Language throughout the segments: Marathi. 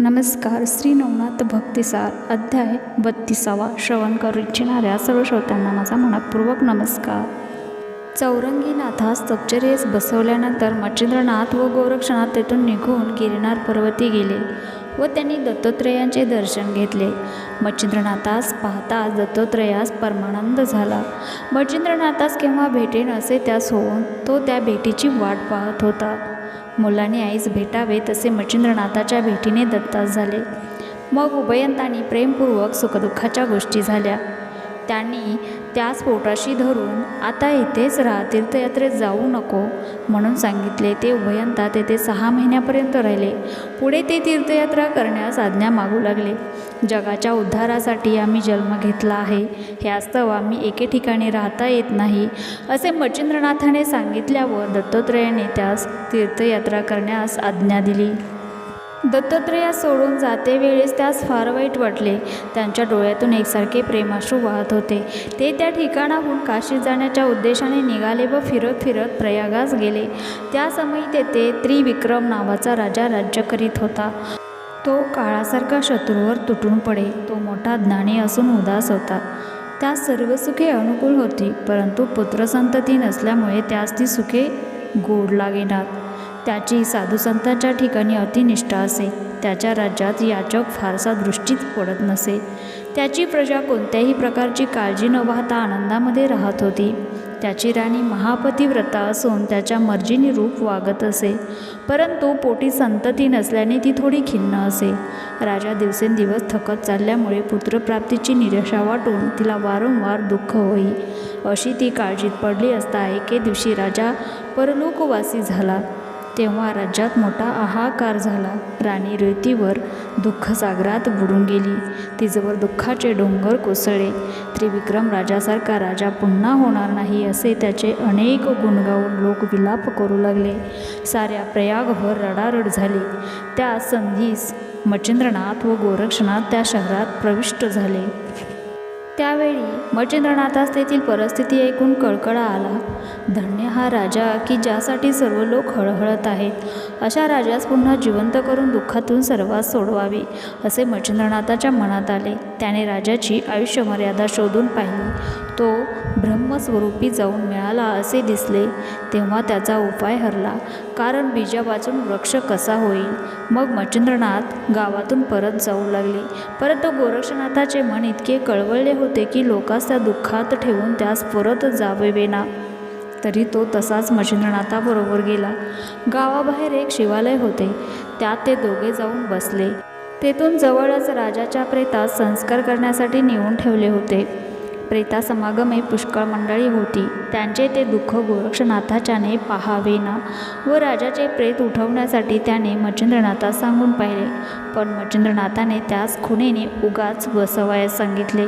नमस्कार श्री नवनाथ भक्तिसार अध्याय बत्तीसावा श्रवण करू इच्छिणाऱ्या सर्व श्रोत्यांना माझा मनपूर्वक नमस्कार. चौरंगीनाथास तपचर्येस बसवल्यानंतर मच्छिंद्रनाथ व गोरक्षनाथ तेथून निघून गिरणार पर्वती गेले व त्यांनी दत्तात्रेयांचे दर्शन घेतले. मच्छिंद्रनाथास पाहताच दत्तात्रेयास परमानंद झाला. मच्छिंद्रनाथास केव्हा भेटेन असे त्यास होऊन तो त्या भेटीची वाट पाहत होता. मुलाने आईस भेटावे तसे मच्छिंद्रनाथाच्या भेटीने दत्तास झाले. मग उभयंतांनी प्रेमपूर्वक सुखदुःखाच्या गोष्टी झाल्या. त्यांनी त्याच पोटाशी धरून आता इथेच राहा तीर्थयात्रेत जाऊ नको म्हणून सांगितले. ते उभयंता तेथे सहा महिन्यापर्यंत राहिले. पुढे ते तीर्थयात्रा करण्यास आज्ञा मागू लागले. जगाच्या उद्धारासाठी आम्ही जन्म घेतला आहे. हे वास्तव आम्ही एके ठिकाणी राहता येत नाही असे मच्छिंद्रनाथाने सांगितल्यावर दत्तात्रेयाने त्यास तीर्थयात्रा करण्यास आज्ञा दिली. दत्तात्रेयास सोडून जाते वेळेस त्यास फार वाईट वाटले. त्यांच्या डोळ्यातून एकसारखे प्रेमाश्रू वाहत होते. ते त्या ठिकाणाहून काशी जाण्याच्या उद्देशाने निघाले व फिरत फिरत प्रयागास गेले. त्यासमयी तेथे त्रिविक्रम नावाचा राजा राज्य करीत होता. तो काळासारखा शत्रूवर तुटून पडे. तो मोठा ज्ञानी असून उदास होता. त्यास सर्व सुखे अनुकूल होती परंतु पुत्रसंतती नसल्यामुळे त्यास ती सुखे गोड लागेनात. त्याची साधुसंतांच्या ठिकाणी अतिनिष्ठा असे. त्याच्या राज्यात याचक फारसा दृष्टीत पडत नसे. त्याची प्रजा कोणत्याही प्रकारची काळजी न वाहता आनंदामध्ये राहत होती. त्याची राणी महापतिव्रता असून त्याच्या मर्जीने रूप वागत असे. परंतु पोटी संतती नसल्याने ती थोडी खिन्न असे. राजा दिवसेंदिवस थकत चालल्यामुळे पुत्रप्राप्तीची निराशा वाटून तिला वारंवार दुःख होई. अशी ती काळजीत पडली असता एके दिवशी राजा परलोकवासी झाला. तेव्हा राज्यात मोठा हाहाकार झाला. राणी रेतीवर दुःखसागरात बुडून गेली. तिजवर दुःखाचे डोंगर कोसळले. त्रिविक्रम राजासारखा राजा पुन्हा होणार नाही असे त्याचे अनेक गुणगावून लोक विलाप करू लागले. साऱ्या प्रयागभर रडारड झाली. त्या संधीस मच्छिंद्रनाथ व गोरक्षनाथ त्या शहरात प्रविष्ट झाले. त्यावेळी मच्छिंद्रनाथास तेथील परिस्थिती ऐकून कळकळा आला. धन्य हा राजा की ज्यासाठी सर्व लोक हळहळत आहेत. अशा राजास पुन्हा जिवंत करून दुःखातून सर्वात सोडवावे असे मच्छिंद्रनाथाच्या मनात आले. त्याने राजाची आयुष्यमर्यादा शोधून पाहिली. तो ब्रह्मस्वरूपी जाऊन मिळाला असे दिसले तेव्हा त्याचा उपाय हरला. कारण बीजापासून वृक्ष कसा होईल? मग मच्छिंद्रनाथ गावातून परत जाऊ लागले. परंतु गोरक्षनाथाचे मन इतके कळवळले होते की लोकास त्या दुःखात ठेवून त्यास परत जावेना तरी तो तसाच मच्छिंद्रनाथाबरोबर गेला. गावाबाहेर एक शिवालय होते. त्यात ते दोघे जाऊन बसले. तेथून जवळच राजाच्या प्रेतात संस्कार करण्यासाठी नेऊन ठेवले होते. प्रेता समागमे पुष्कळ मंडळी होती. त्यांचे ते दुःख गोरक्षनाथाच्याने पाहावेना व राजाचे प्रेत उठवण्यासाठी त्याने मच्छिंद्रनाथास सांगून पाहिले. पण मच्छिंद्रनाथाने त्यास खुणेने उगाच बसवायस सांगितले.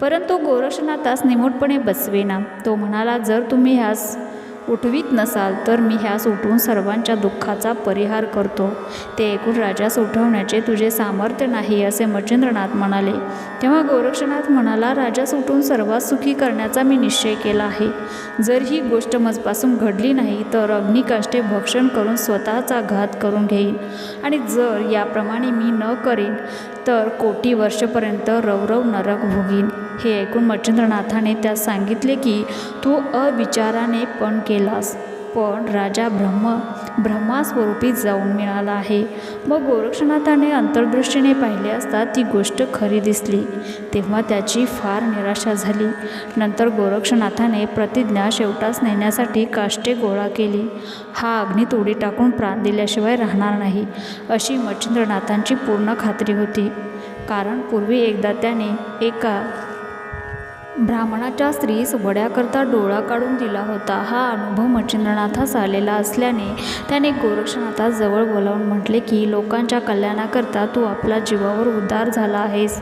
परंतु गोरक्षनाथास निमूटपणे बसवेना. तो म्हणाला जर तुम्ही ह्यास उठवीत नसाल तर मी ह्यास उठवून सर्वांच्या दुःखाचा परिहार करतो. ते ऐकून राजास उठवण्याचे तुझे सामर्थ्य नाही असे मच्छिंद्रनाथ म्हणाले. तेव्हा गोरक्षनाथ म्हणाला राजास उठून सर्वात सुखी करण्याचा मी निश्चय केला आहे. जर ही गोष्ट मजपासून घडली नाही तर अग्निकाष्टे भक्षण करून स्वतःचा घात करून घेईन. आणि जर याप्रमाणे मी न करेन तर कोटी वर्षपर्यंत रवरव नरक भोगीन. हे ऐकून मच्छिंद्रनाथाने त्यास सांगितले की तू अविचाराने पण केलास पण राजा ब्रह्म ब्रह्मास्वरूपी जाऊन मिळाला आहे. मग गोरक्षनाथाने अंतर्दृष्टीने पाहिले असता ती गोष्ट खरी दिसली. तेव्हा त्याची फार निराशा झाली. नंतर गोरक्षनाथाने प्रतिज्ञा शेवटास नेण्यासाठी काष्टे गोळा केली. हा अग्नीत उडी टाकून प्राण दिल्याशिवाय राहणार नाही अशी मच्छिंद्रनाथांची पूर्ण खात्री होती. कारण पूर्वी एकदा त्याने एका ब्राह्मणाच्या स्त्रीस वड्याकरता डोळा काढून दिला होता. हा अनुभव मच्छिंद्रनाथास आलेला असल्याने त्याने गोरक्षनाथाजवळ बोलावून म्हटले की लोकांच्या कल्याणाकरता तू आपला जीवावर उद्धार झाला आहेस.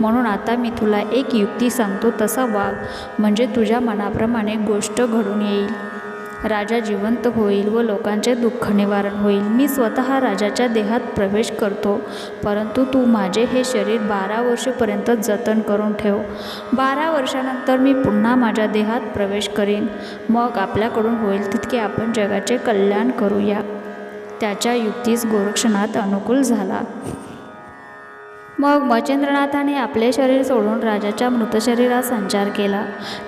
म्हणून आता मी तुला एक युक्ती सांगतो तसा वाघ म्हणजे तुझ्या मनाप्रमाणे गोष्ट घडून येईल. राजा जिवंत होईल व लोकांचे दुःख निवारण होईल. मी स्वतः राजाच्या देहात प्रवेश करतो परंतु तू माझे हे शरीर बारा वर्षपर्यंत जतन करून ठेव. बारा वर्षानंतर मी पुन्हा माझ्या देहात प्रवेश करीन. मग आपल्याकडून होईल तितके आपण जगाचे कल्याण करूया. त्याच्या युक्तीस गोरक्षनाथ अनुकूल झाला. मग मच्छिंद्रनाथाने आपले शरीर सोडून राजाच्या मृतशरीरात संचार केला.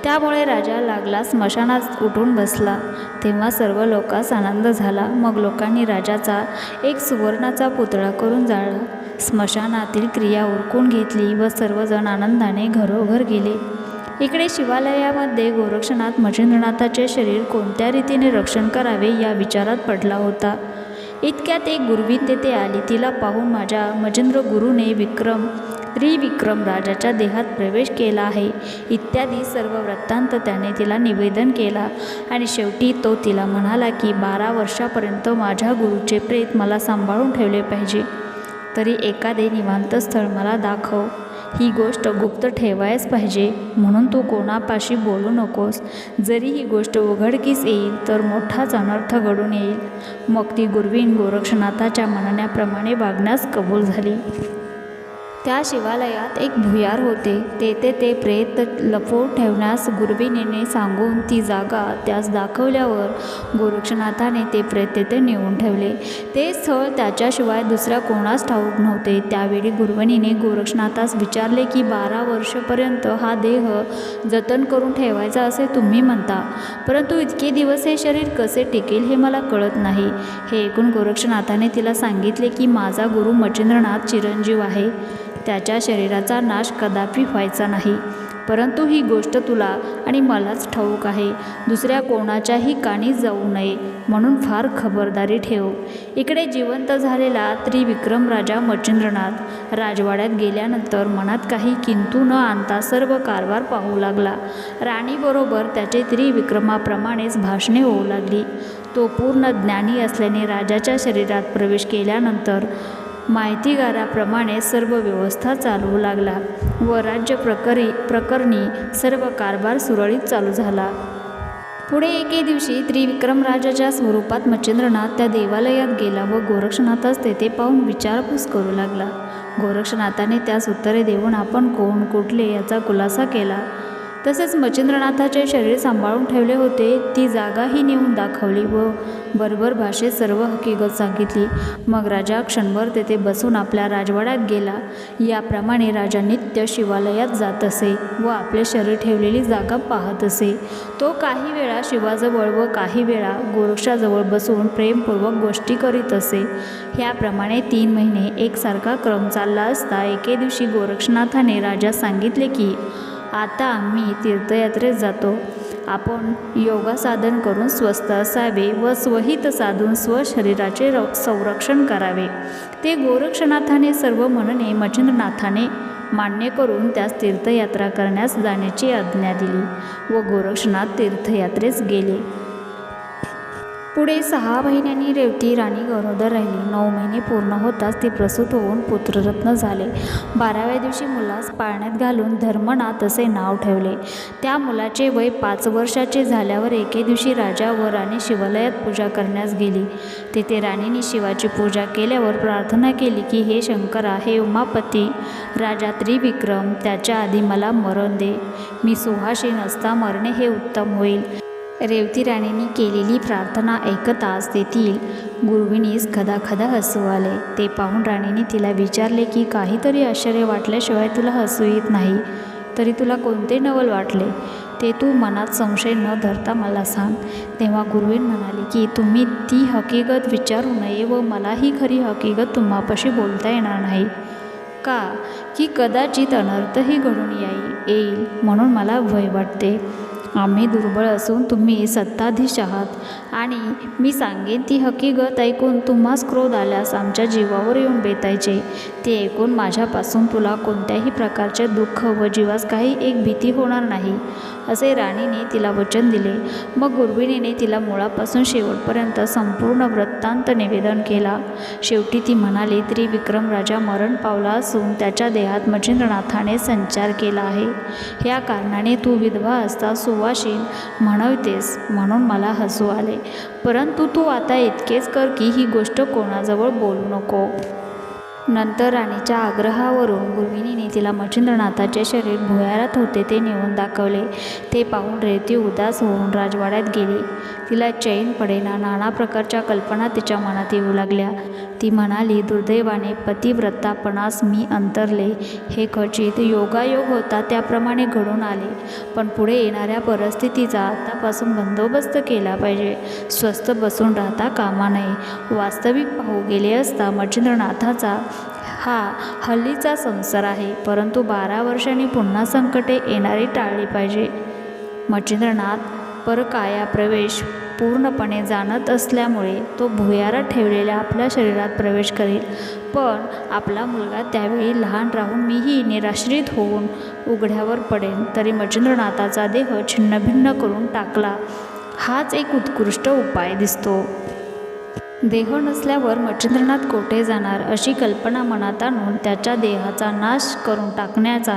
त्यामुळे राजा लागला स्मशानात उठून बसला. तेव्हा सर्व लोकांस आनंद झाला. मग लोकांनी राजाचा एक सुवर्णाचा पुतळा करून जाळला. स्मशानातील क्रिया उरकून घेतली व सर्वजण आनंदाने घरोघर गेले. इकडे शिवालयामध्ये गोरक्षनाथ मच्छिंद्रनाथाचे शरीर कोणत्या रीतीने रक्षण करावे या विचारात पडला होता. इतक्यात एक गुरवी तेथे आली. तिला पाहून माझ्या मजेंद्र गुरुने विक्रम त्रिविक्रम राजाच्या देहात प्रवेश केला आहे. इत्यादी सर्व वृत्तांत त्याने तिला निवेदन केला. आणि शेवटी तो तिला म्हणाला की बारा वर्षापर्यंत माझ्या गुरुचे प्रेत मला सांभाळून ठेवले पाहिजे. तरी एखादे निवांत स्थळ मला दाखव. ही गोष्ट गुप्त ठेवायच पाहिजे म्हणून तू कोणापाशी बोलू नकोस. जरी ही गोष्ट उघडकीस येईल तर मोठाच अनर्थ घडून येईल. मग ती गुरवीन गोरक्षनाथाच्या म्हणण्याप्रमाणे वागण्यास कबूल झाली. त्या शिवालयात एक भुयार होते. तेथे ते प्रेत लपवून ठेवण्यास गुरविनीने सांगून ती जागा त्यास दाखवल्यावर गोरक्षनाथाने ते प्रेत तेथे नेऊन ठेवले. ते स्थळ त्याच्याशिवाय दुसऱ्या कोणास ठाऊक नव्हते. त्यावेळी गुरवणीने गोरक्षनाथास विचारले की बारा वर्षपर्यंत हा देह जतन करून ठेवायचा असे तुम्ही म्हणता. परंतु इतके दिवस हे शरीर कसे टिकेल हे मला कळत नाही. हे ऐकून गोरक्षनाथाने तिला सांगितले की माझा गुरु मच्छिंद्रनाथ चिरंजीव आहे. त्याच्या शरीराचा नाश कदापि व्हायचा नाही. परंतु ही गोष्ट तुला आणि मलाच ठाऊक आहे. दुसऱ्या कोणाच्याही काणी जाऊ नये म्हणून फार खबरदारी ठेव. इकडे जिवंत झालेला त्रिविक्रम राजा मच्छिंद्रनाथ राजवाड्यात गेल्यानंतर मनात काही किंतू न आणता सर्व कारभार पाहू लागला. राणीबरोबर त्याचे त्रिविक्रमाप्रमाणेच भाषणे होऊ लागली. तो पूर्ण ज्ञानी असल्याने राजाच्या शरीरात प्रवेश केल्यानंतर माहितीगाराप्रमाणे सर्व व्यवस्था चालवू लागला व राज्य प्रकरी प्रकरणी सर्व कारभार सुरळीत चालू झाला. पुढे एके दिवशी त्रिविक्रम राजाच्या स्वरूपात मच्छिंद्रनाथ त्या देवालयात गेला व गोरक्षनाथास तेथे पाहून विचारपूस करू लागला. गोरक्षनाथाने त्यास उत्तरे देऊन आपण कोण? कुठले? याचा खुलासा केला. तसेच मच्छिंद्रनाथाचे शरीर सांभाळून ठेवले होते ती जागाही नेऊन दाखवली व बरोबर भाषेत सर्व हकीकत सांगितली. मग राजा क्षणभर तेथे बसून आपल्या राजवाड्यात गेला. याप्रमाणे राजा नित्य शिवालयात जात असे व आपले शरीर ठेवलेली जागा पाहत असे. तो काही वेळा शिवाजवळ व काही वेळा गोरक्षाजवळ बसून प्रेमपूर्वक गोष्टी करीत असे. ह्याप्रमाणे तीन महिने एकसारखा क्रम चालला असता एके दिवशी गोरक्षनाथाने राजा सांगितले की आता आम्ही तीर्थयात्रेत जातो. आपण योगा साधन करून स्वस्थ असावे व स्वहित साधून स्वशरीराचे र संरक्षण करावे. ते गोरक्षनाथाने सर्व म्हणणे मच्छिंद्रनाथाने मान्य करून त्यास तीर्थयात्रा करण्यास जाण्याची आज्ञा दिली व गोरक्षनाथ तीर्थयात्रेस गेले. पुढे सहा महिन्यांनी रेवती राणी गरोदर राहिली. नऊ महिने पूर्ण होताच ती प्रसूत होऊन पुत्ररत्न झाले. बाराव्या दिवशी मुलास पाळण्यात घालून धर्मनाथ असे नाव ठेवले. त्या मुलाचे वय पाच वर्षाचे झाल्यावर एके दिवशी राजा व राणी शिवालयात पूजा करण्यास गेली. तेथे राणीने शिवाची पूजा केल्यावर प्रार्थना केली की हे शंकरा हे उमापती राजा त्रिविक्रम त्याच्या आधी मला मरण दे. मी सुहाशी नसता मरणे हे उत्तम होईल. रेवती राणीने केलेली प्रार्थना ऐकताच तेथील गुरुविनीस खदाखदा हसू आले. ते पाहून राणीने तिला विचारले की काहीतरी आश्चर्य वाटल्याशिवाय तुला हसू येत नाही. तरी तुला कोणते नवल वाटले? ते तू मनात संशय न धरता मला सांग. तेव्हा गुरुवीन म्हणाले की तुम्ही ती हकीकत विचारू नये व मलाही खरी हकीकत तुम्हापाशी बोलता येणार नाही. का? की कदाचित अनर्थही घडून येई येईल म्हणून मला भय वाटते. आम्ही दुर्बळ असून तुम्ही सत्ताधीश आहात. आणि मी सांगेन ती हकीकत ऐकून तुम्हास क्रोध आल्यास आमच्या जीवावर येऊन बेतायचे. ते ऐकून माझ्यापासून तुला कोणत्याही प्रकारचे दुःख व जीवास काही एक भीती होणार नाही. असे राणीने तिला वचन दिले. मग गुरबिणीने तिला मुळापासून शेवटपर्यंत संपूर्ण वृत्तांत निवेदन केला. शेवटी ती म्हणाली त्रिविक्रम राजा मरण पावला असून त्याच्या देहात मच्छिंद्रनाथाने संचार केला आहे. ह्या कारणाने तू विधवा असता सुवाशीन म्हणवतेस म्हणून मला हसू आले. परंतु तू आता इतकेच कर की ही गोष्ट कोणाजवळ बोलू नको. नंतर राणीच्या आग्रहावरून गुरुविणीने तिला मच्छिंद्रनाथाचे शरीर भुयारात होते ते नेऊन दाखवले. ते पाहून रेवती उदास होऊन राजवाड्यात गेली. तिला चैन पडेना नाना प्रकारच्या कल्पना तिच्या मनात येऊ लागल्या. ती म्हणाली दुर्दैवाने पतिव्रतापणास मी अंतरले. हे खचित योगायोग होता त्याप्रमाणे घडून आले. पण पुढे येणाऱ्या परिस्थितीचा आतापासून बंदोबस्त केला पाहिजे. स्वस्थ बसून राहता कामा नये. वास्तविक पाहू गेले असता मच्छिंद्रनाथाचा हा हल्लीचा संसार आहे परंतु बारा वर्षांनी पुन्हा संकटे येणारी टाळली पाहिजे. मच्छिंद्रनाथ परकाया प्रवेश पूर्णपणे जाणत असल्यामुळे तो भुयारात ठेवलेल्या आपल्या शरीरात प्रवेश करेल. पण आपला मुलगा त्यावेळी लहान राहून मीही निराश्रित होऊन उघड्यावर पडेन तरी मच्छिंद्रनाथाचा देह छिन्नभिन्न करून टाकला. हाच एक उत्कृष्ट उपाय दिसतो. देह नसल्यावर मच्छिंद्रनाथ कोठे जाणार अशी कल्पना मनात आणून त्याच्या देहाचा नाश करून टाकण्याचा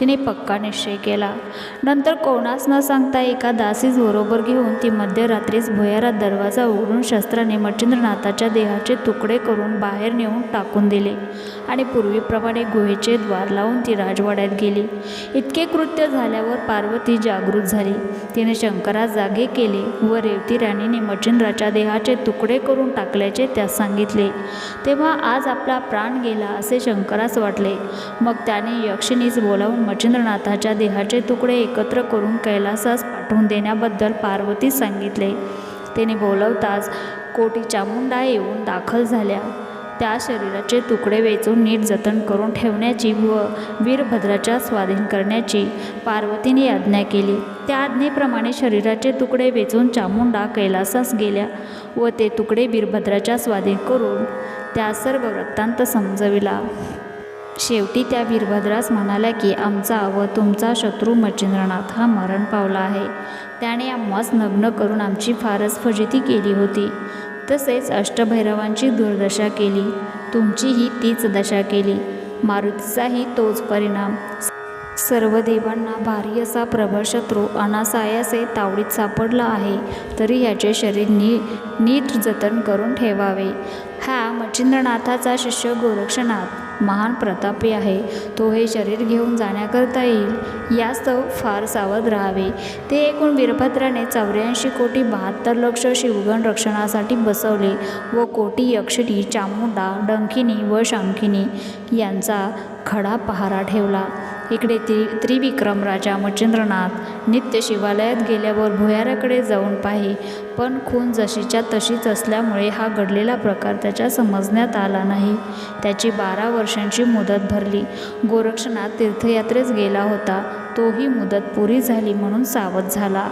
तिने पक्का निश्चय केला. नंतर कोणास न सांगता एका दासीस बरोबर घेऊन ती मध्यरात्रीच भुयारात दरवाजा उघडून शस्त्राने मच्छिंद्रनाथाच्या देहाचे तुकडे करून बाहेर नेऊन टाकून दिले आणि पूर्वीप्रमाणे गुहेचे द्वार लावून ती राजवाड्यात गेली. इतके कृत्य झाल्यावर पार्वती जागृत झाली. तिने शंकरास जागे केले व रेवती राणीने मच्छिंद्राच्या देहाचे तुकडे करून टाकल्याचे त्यास सांगितले. तेव्हा आज आपला प्राण गेला असे शंकरास वाटले. मग त्याने यक्षिणीस बोलावून मच्छिंद्रनाथाच्या देहाचे तुकडे एकत्र करून कैलासास पाठवून देण्याबद्दल पार्वतीस सांगितले. तिने बोलवताच कोटी चामुंडा येऊन दाखल झाल्या. त्या शरीराचे तुकडे वेचून नीट जतन करून ठेवण्याची व वीरभद्राच्या स्वाधीन करण्याची पार्वतीने आज्ञा केली. त्या आज्ञेप्रमाणे शरीराचे तुकडे वेचून चामुंडा कैलासास गेल्या व ते तुकडे वीरभद्राच्या स्वाधीन करून त्या सर्व वृत्तांत समजविला. शेवटी त्या वीरभद्रास म्हणाल्या की आमचा व तुमचा शत्रू मच्छिंद्रनाथ हा मरण पावला आहे. त्याने आम्हास नग्न करून आमची फारच फजिती केली होती. तसेच अष्टभैरवांची दुर्दशा केली. तुमचीही तीच दशा केली. मारुतीचाही तोच परिणाम. सर्व देवांना भारी असा प्रबळ शत्रू अनासायासे तावडीत सापडला आहे तरी याचे शरीर नी नीट जतन करून ठेवावे. हा मच्छिंद्रनाथाचा शिष्य गोरक्षनाथ. महान प्रतापी आहे. तो हे शरीर घेऊन जाण्याकरता येईल यास्तव फार सावध राहावे. ते एकूण वीरभद्राने चौऱ्याऐंशी कोटी बहात्तर लक्ष शिवगण रक्षणासाठी बसवले व कोटी यक्षिणी चामुंडा डंकिनी व शांकिनी यांचा खडा पहारा ठेवला. इकडे त्रि त्रिविक्रम राजा मच्छिंद्रनाथ नित्य शिवालयात गेल्यावर भुयाराकडे जाऊन पाही. पण खून जशीच्या तशीच असल्यामुळे हा घडलेला प्रकार त्याच्या समजण्यात आला नाही. त्याची बारा वर्षांची मुदत भरली. गोरक्षनाथ तीर्थयात्रेस गेला होता. तोही मुदत पुरी झाली म्हणून सावध झाला.